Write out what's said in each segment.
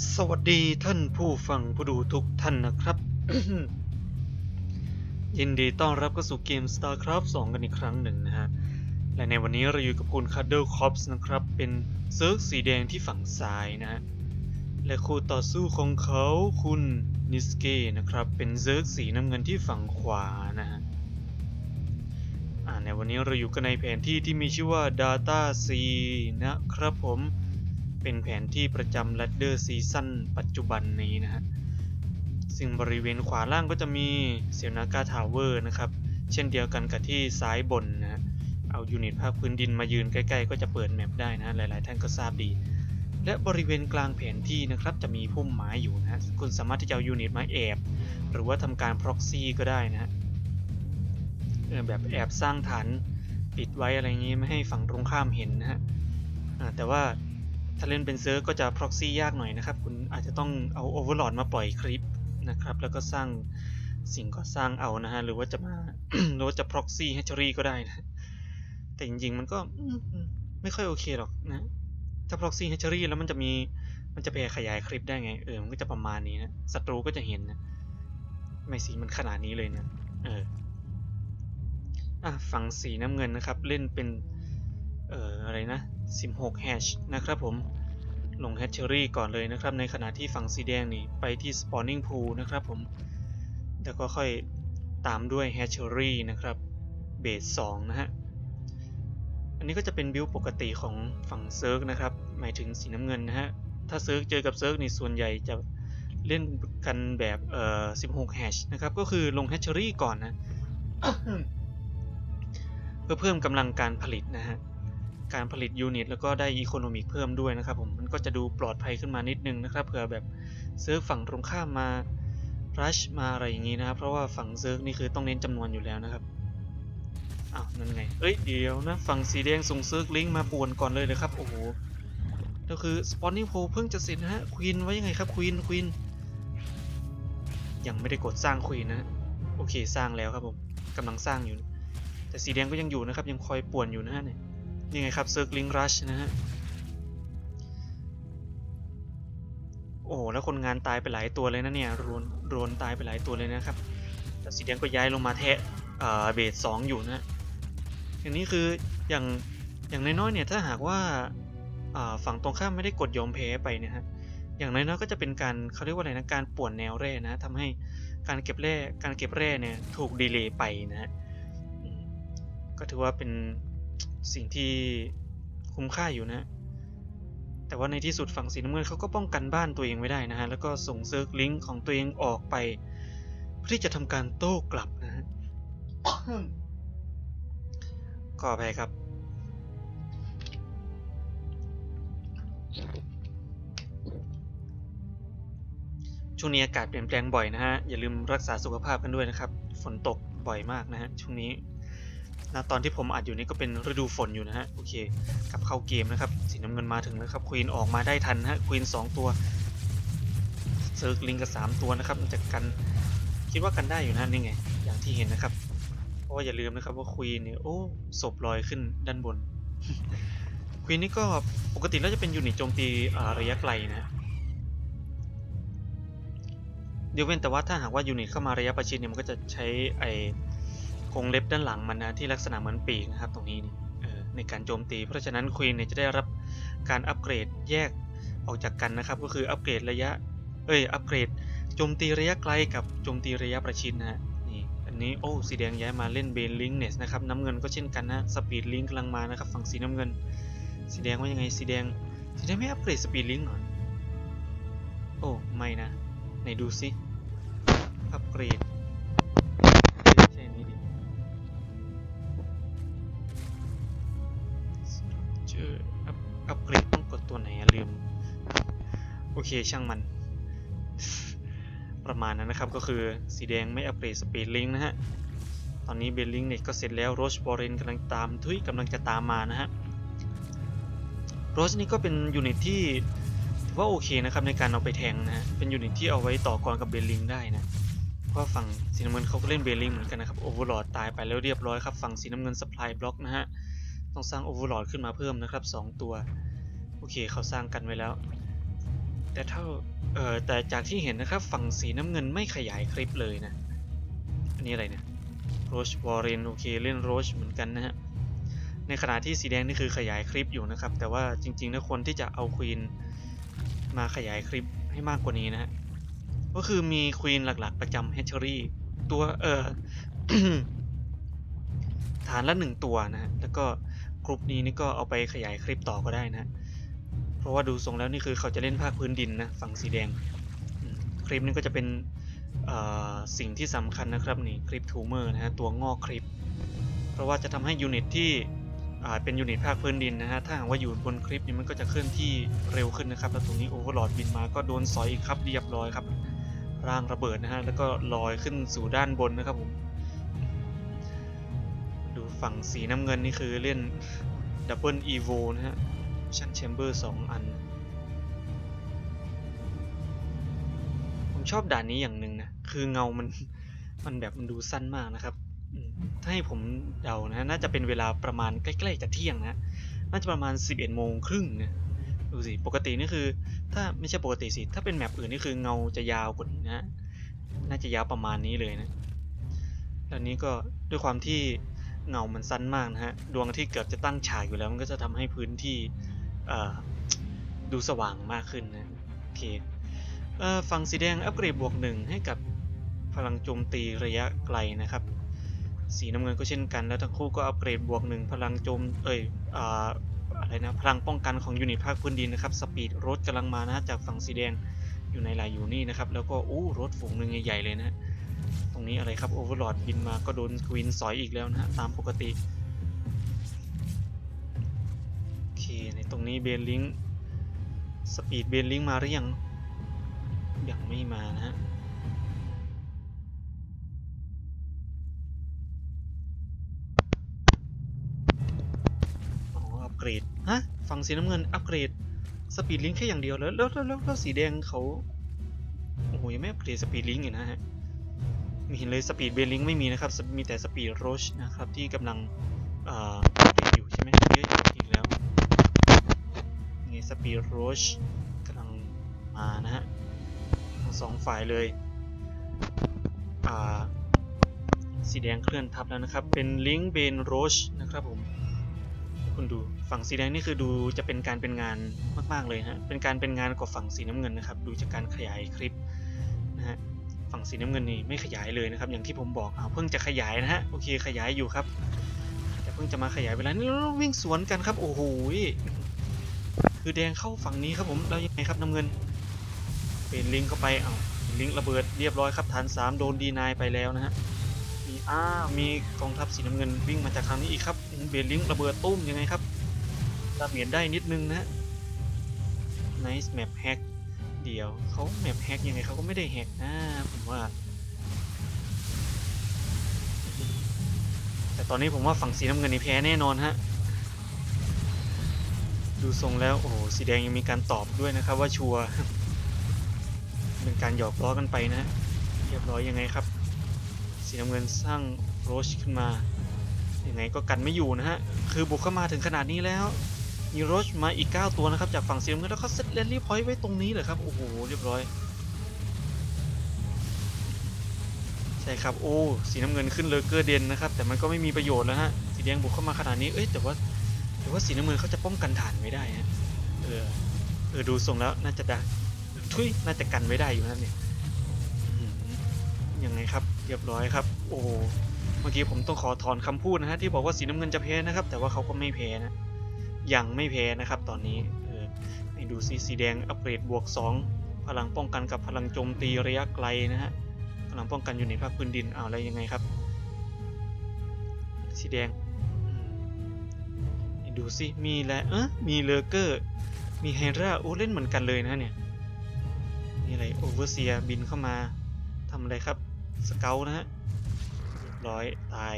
สวัสดีท่านผู้ฟังผู้ดูทุกท่านนะครับ ยินดีต้อนรับเข้าสู่เกม StarCraft 2 กันอีกครั้งหนึ่งนะฮะ และในวันนี้เราอยู่กับคุณ Cuddle Cops นะครับ เป็นเซิร์กสีแดงที่ฝั่งซ้ายนะฮะ และคู่ต่อสู้ของเขาคุณนิสเก้นะครับ เป็นเซิร์กสีน้ำเงินที่ฝั่งขวานะฮะในวันนี้เราอยู่กันในแผนที่ที่มีชื่อว่า Data C นะครับผม เป็นแผนที่ประจำ Ladder Season ปัจจุบันนี้นะฮะ ซึ่งบริเวณขวาล่างก็จะมีเซลนากาทาวเวอร์นะครับ เช่นเดียวกันกับที่ซ้ายบนนะฮะ เอายูนิตภาคพื้นดินมายืนใกล้ๆ ก็จะเปิดแมปได้นะฮะหลายๆ ท่านก็ทราบดี และบริเวณกลางแผนที่นะครับจะมีพุ่มไม้อยู่นะฮะคุณสามารถที่จะเอายูนิตมาแอบ หรือว่าทำการ proxy ก็ได้นะฮะเออแบบแอบสร้างฐานปิดไว้อะไรงี้ไม่ให้ฝั่งตรงข้ามเห็นนะฮะแต่ว่า ถ้าเล่นเป็นเซิร์ฟก็จะ proxy ยากหน่อยนะครับ คุณอาจจะต้องเอา overlord มาปล่อยคลิปนะครับ แล้วก็สร้างสิ่งก่อสร้างเอานะฮะ หรือว่าจะมา หรือว่าจะ proxy hatchery ก็ได้นะ แต่จริงๆ มันก็ไม่ค่อยโอเคหรอกนะ ถ้า proxy hatchery แล้วมันจะมี มันจะแผ่ขยายคลิปได้ไง เออ มันก็จะประมาณนี้นะ ศัตรูก็จะเห็นนะ ไม่สีมันขนาดนี้เลยนะ เออ อะ ฝั่งสีน้ำเงินนะครับ เล่นเป็น เอ่อ อะไรนะ 16 hash นะครับผมลง hatchery ก่อนเลยนะครับ ในขณะที่ฝั่งสีแดงนี่ไปที่ spawning pool นะครับผมแล้วก็ค่อยตามด้วย hatchery นะครับเบส2นะฮะอันนี้ก็จะเป็นบิลปกติของฝั่งเซิร์กนะครับ หมายถึงสีน้ำเงินนะฮะถ้าเซิร์กเจอกับเซิร์กนี่ส่วนใหญ่จะเล่นกันแบบเอ่อ16 hash นะครับก็คือลง hatchery ก่อนนะเพื่อเพิ่มกำลังการผลิตนะฮะ การผลิตยูนิตแล้วก็ได้อีโคโนมิกเพิ่มด้วยนะครับผมมันก็จะดูปลอดภัยขึ้นมานิดนึงนะครับเผื่อแบบซิร์ฟฝั่งตรงข้ามมารัชมาอะไรอย่างนี้นะครับ เพราะว่าฝั่งเซิร์ฟนี่คือต้องเน้นจำนวนอยู่แล้วนะครับอ้าวนั่นไงเอ้ยเดี๋ยวนะฝั่งสีแดงส่งเซิร์ฟลิงก์มาป่วนก่อนเลยเลยครับโอ้โหก็คือ spawning pool เพิ่งจะเสร็จนะฮะควีนไว้ยังไงครับควีนควีนยังไม่ได้กดสร้างควีนนะโอเคสร้างแล้วครับผมกำลังสร้างอยู่ แต่สีแดงก็ยังอยู่นะครับยังคอยป่วนอยู่นะฮะเนี่ย นี่ไงครับ Circling Rush นะฮะ โอ้แล้วคนงานตายไปหลายตัวเลยนะเนี่ยโรนโรนตายไปหลายตัวเลยนะครับแต่สีแดงก็ย้ายลงมาแทะเบสสองอยู่นะอย่างนี้คืออย่างอย่างน้อยๆเนี่ยถ้าหากว่าฝั่งตรงข้ามไม่ได้กดยอมแพ้ไปเนะฮะอย่างน้อยๆก็จะเป็นการเขาเรียกว่าอะไรนะการป่วนแนวแร่นะทำให้การเก็บแร่การเก็บแร่เนี่ยถูกดีเลย์ไปนะฮะก็ถือว่าเป็น สิ่งที่คุ้มค่าอยู่นะ แต่ว่าในที่สุดฝั่งสีน้ำเงินเขาก็ป้องกันบ้านตัวเองไว้ได้นะฮะ แล้วก็ส่งเซิร์ฟลิงของตัวเองออกไป เพื่อที่จะทำการโต้กลับนะฮะขออภัยครับ ช่วงนี้อากาศเปลี่ยนแปลงบ่อยนะฮะ อย่าลืมรักษาสุขภาพกันด้วยนะครับ ฝนตกบ่อยมากนะฮะช่วงนี้ นะตอนที่ผมอัดอยู่นี่ก็เป็นฤดูฝนอยู่นะฮะ โอเค กลับเข้าเกมนะครับ สีน้ำเงินมาถึงแล้วครับควีนออกมาได้ทันฮะควีนสองตัวเซิร์กลิงกับสามตัวนะครับมันจะกันคิดว่ากันได้อยู่นะนี่ไง อย่างที่เห็นนะครับ เพราะว่าอย่าลืมนะครับว่าควีนเนี่ยโอ้ศพลอยขึ้นด้านบนควีนนี่ก็ปกติแล้วจะเป็นยูนิตโจมตีระยะไกลนะฮะเดี๋ยวเว้นแต่ว่าถ้าหากว่ายูนิตเข้ามาระยะประชิดเนี่ยมันก็จะใช้ไอ โครงเล็บด้านหลังมันนะที่ลักษณะเหมือนปีกนะครับตรงนี้นี่ในการโจมตี เพราะฉะนั้นควีนเนี่ยจะได้รับการอัปเกรดแยกออกจากกันนะครับ ก็คืออัปเกรดระยะเอ้ยอัปเกรดโจมตีระยะไกลกับโจมตีระยะประชิดนะฮะนี่อันนี้โอ้สีแดงย้ายมาเล่นเบนลิงเนสนะครับน้ำเงินก็เช่นกันนะสปีดลิงกำลังมานะครับฝั่งสีน้ำเงิน สีแดงว่ายังไงสีแดงสีแดงไม่อัปเกรดสปีดลิงหรอโอ้ไม่นะไหนดูซิอัปเกรด ตัวไหนลืม โอเคช่างมัน ประมาณนั้นนะครับก็คือสีแดงไม่อัปเกรดสปีดลิงนะฮะ ตอนนี้เบลลิงเนี่ยก็เสร็จแล้วโรชบอเรนกำลังตามทุยกำลังจะตามมานะฮะโรชนี่ก็เป็นยูนิตที่ถือว่าโอเคนะครับในการเอาไปแทงนะฮะ เป็นยูนิตที่เอาไว้ต่อกรกับเบลลิงได้นะเพราะฝั่งสีน้ำเงินเขาก็เล่นเบลลิงเหมือนกันนะครับโอเวอร์ลอดตายไปแล้วเรียบร้อยครับฝั่งสีน้ำเงินสปายบล็อกนะฮะต้องสร้างโอเวอร์ลอดขึ้นมาเพิ่มนะครับ 2 ตัว โอเคเขาสร้างกันไว้แล้ว แต่เท่าเอ่อแต่จากที่เห็นนะครับ ฝั่งสีน้ำเงินไม่ขยายคลิปเลยนะ อันนี้อะไรเนี่ยโรชวอร์เรนโอเคเล่นโรชเหมือนกันนะฮะ ในขณะที่สีแดงนี่คือขยายคลิปอยู่นะครับ แต่ว่าจริงๆนะคนที่จะเอาควีนมาขยายคลิปให้มากกว่านี้นะฮะ ก็คือมีควีนหลักๆ ประจำแฮชเชอรี่ตัวเอ่อฐานละหนึ่งตัวนะฮะ แล้วก็กรุ๊ปนี้นี่ก็เอาไปขยายคลิปต่อก็ได้นะฮะ เพราะว่าดูทรงแล้วนี่คือเขาจะเล่นภาคพื้นดินนะฝั่งสีแดง คลิปนี้ก็จะเป็นสิ่งที่สำคัญนะครับนี่คลิปทูเมอร์นะฮะตัวงอกคลิป เพราะว่าจะทำให้ยูนิตที่เป็นยูนิตภาคพื้นดินนะฮะถ้าหากว่าอยู่บนคลิปนี้มันก็จะเคลื่อนที่เร็วขึ้นนะครับแล้วตรงนี้โอเวอร์ลอดบินมาก็โดนสอยอีกครับเรียบร้อยครับร่างระเบิดนะฮะแล้วก็ลอยขึ้นสู่ด้านบนนะครับผมดูฝั่งสีน้ำเงินนี่คือเล่นดับเบิลอีโวนะฮะ ชั่นแชมเบอร์สองอัน ผมชอบด่านนี้อย่างหนึ่งนะ คือเงามัน มันแบบมันดูสั้นมากนะครับ ถ้าให้ผมเดานะ น่าจะเป็นเวลาประมาณใกล้ๆจะเที่ยงนะ น่าจะประมาณ 11โมงครึ่งนะดูสิ ปกตินี่คือ ถ้าไม่ใช่ปกติสิ ถ้าเป็นแมปอื่นนี่คือเงาจะยาวกว่านี้นะ น่าจะยาวประมาณนี้เลยนะแล้วนี้ก็ด้วยความที่เงามันสั้นมากนะฮะ ดวงอาที่เกือบจะตั้งฉากอยู่แล้วมันก็จะทำให้พื้นที่ ดูสว่างมากขึ้นนะโอเคเอ่อฝั่งสีแดงอัปเกรดบวกหนึ่งให้กับพลังโจมตีระยะไกลนะครับ สีน้ำเงินก็เช่นกัน แล้วทั้งคู่ก็อัปเกรดบวกหนึ่งพลังโจมเอ้ยออะไรนะพลังป้องกันของยูนิตภาคพื้นดินนะครับสปีดรถกำลังมานะจากฝั่งสีแดงอยู่ในลายอยู่นี่นะครับ แล้วก็อู้รถฝูงหนึ่งใหญ่ๆเลยนะฮะตรงนี้อะไรครับโอเวอร์ลอดบินมาก็โดนควีนสอยอีกแล้วนะฮะตามปกติ ในตรงนี้เบนลิงสปีดเบนลิงมาหรือยัง ยังไม่มานะฮะอัปเกรด ฮะ ฝั่งสีน้ำเงินอัปเกรด สปีดลิงแค่อย่างเดียวแล้วแล้วแล้วแล้วสีแดงเขาโอ้โหยังไม่อัปเกรดสปีดลิงอยู่นะฮะมีเห็นเลยสปีดเบลลิงไม่มีนะครับ มีแต่สปีดโรชนะครับที่กำลังอ่อเรียนอยู่ใช่ไหมเยอะอีกแล้ว สปีดโรชกำลังมานะฮะทั้งสองฝ่ายเลยสีแดงเคลื่อนทับแล้วนะครับ เป็นลิงเบนโรชนะครับผมคุณดูฝั่งสีแดงนี่คือดูจะเป็นการเป็นงานมากๆเลยฮะเป็นการเป็นงานกว่าฝั่งสีน้ำเงินนะครับ ดูจากการขยายคลิปนะฮะฝั่งสีน้ำเงินนี่ไม่ขยายเลยนะครับ อย่างที่ผมบอกอ้าเพิ่งจะขยายนะฮะโอเคขยายอยู่ครับ แต่เพิ่งจะมาขยายเวลานี่เราวิ่งสวนกันครับโอ้โห คือแดงเข้าฝั่งนี้ครับผมแล้วยังไงครับน้ำเงิน เป็นลิงเข้าไปอ้าวลิงระเบิดเรียบร้อยครับฐานสามโดนดีนายไปแล้วนะฮะมีอ้ามีกองทัพสีน้ำเงินวิ่งมาจากทางนี้อีกครับเบนลิงระเบิดตุ้มยังไงครับดาเมจได้นิดนึงนะฮะ nice map hack เดี๋ยวเขาแมปแฮกยังไงเขาก็ไม่ได้แฮกนะผมว่า แต่ตอนนี้ผมว่าฝั่งสีน้ำเงินนี่แพ้แน่นอนฮะ ดูทรงแล้วโอ้โหสีแดงยังมีการตอบด้วยนะครับว่าชัวร์เป็นการหยอกล้อกันไปนะฮะเรียบร้อยยังไงครับ สีน้ำเงินสร้างโรชขึ้นมายังไงก็กันไม่อยู่นะฮะคือบุกเข้ามาถึงขนาดนี้แล้วมีโรชมาอีก 9 ตัวนะครับจากฝั่งสีน้ำเงินแล้วเขาเซตแรลลี่พอยต์ไว้ตรงนี้เลยครับโอ้โหเรียบร้อยใช่ครับโอ้สีน้ำเงินขึ้นเลอเกอร์เดนนะครับแต่มันก็ไม่มีประโยชน์แล้วฮะสีแดงบุกเข้ามาขนาดนี้เอ้ยแต่ว่า แต่ว่าสีน้ำเงินเขาจะป้องกันฐานไม่ได้ฮะเออเออดูทรงแล้วน่าจะได้ทุยน่าจะกันไว้ได้อยู่นะเนี่ยยังไงครับ เรียบร้อยครับ โอ้เมื่อกี้ผมต้องขอถอนคำพูดนะฮะที่บอกว่าสีน้ำเงินจะแพ้นะครับ แต่ว่าเขาก็ไม่แพ้นะยังไม่แพ้นะครับ ตอนนี้เออให้ดูสีสีแดงอัปเกรดบวก 2 พลังป้องกันกับพลังโจมตีระยะไกลนะฮะพลังป้องกันอยู่ในภาคพื้นดินเอาอะไรยังไงครับ สีแดง ดูสิ มีแล้วเออมีเลเกอร์ มีไฮราโอ้เล่นเหมือนกันเลยนะเนี่ยนี่อะไรโอเวอร์เซียบินเข้ามาทำอะไรครับ สเกลนะฮะเรียบร้อยตาย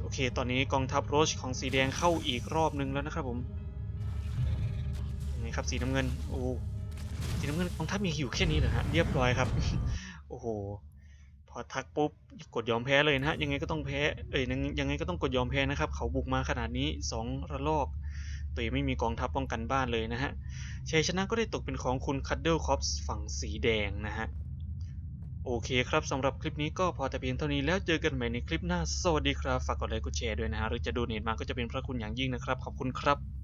โอเค ตอนนี้กองทัพโรชของสีแดงเข้าอีกรอบนึงแล้วนะครับผมยังไงครับสีน้ำเงิน โอ้สีน้ำเงินกองทัพมีอยู่แค่นี้เหรอฮะ เรียบร้อยครับ โอ้โห พอทักปุ๊บกดยอมแพ้เลยนะฮะยังไงก็ต้องแพ้เอ้ยยังยังไงก็ต้องกดยอมแพ้นะครับ เขาบุกมาขนาดนี้สองระลอกตัวเองไม่มีกองทัพป้องกันบ้านเลยนะฮะชัยชนะก็ได้ตกเป็นของคุณคัดเดิลคอปส์ฝั่งสีแดงนะฮะโอเคครับสำหรับคลิปนี้ก็พอแต่เพียงเท่านี้แล้วเจอกันใหม่ในคลิปหน้า สวัสดีครับ ฝากกดไลค์กดแชร์ด้วยนะฮะหรือจะดูเน็ตมาก็จะเป็นพระคุณอย่างยิ่งนะครับ ขอบคุณครับ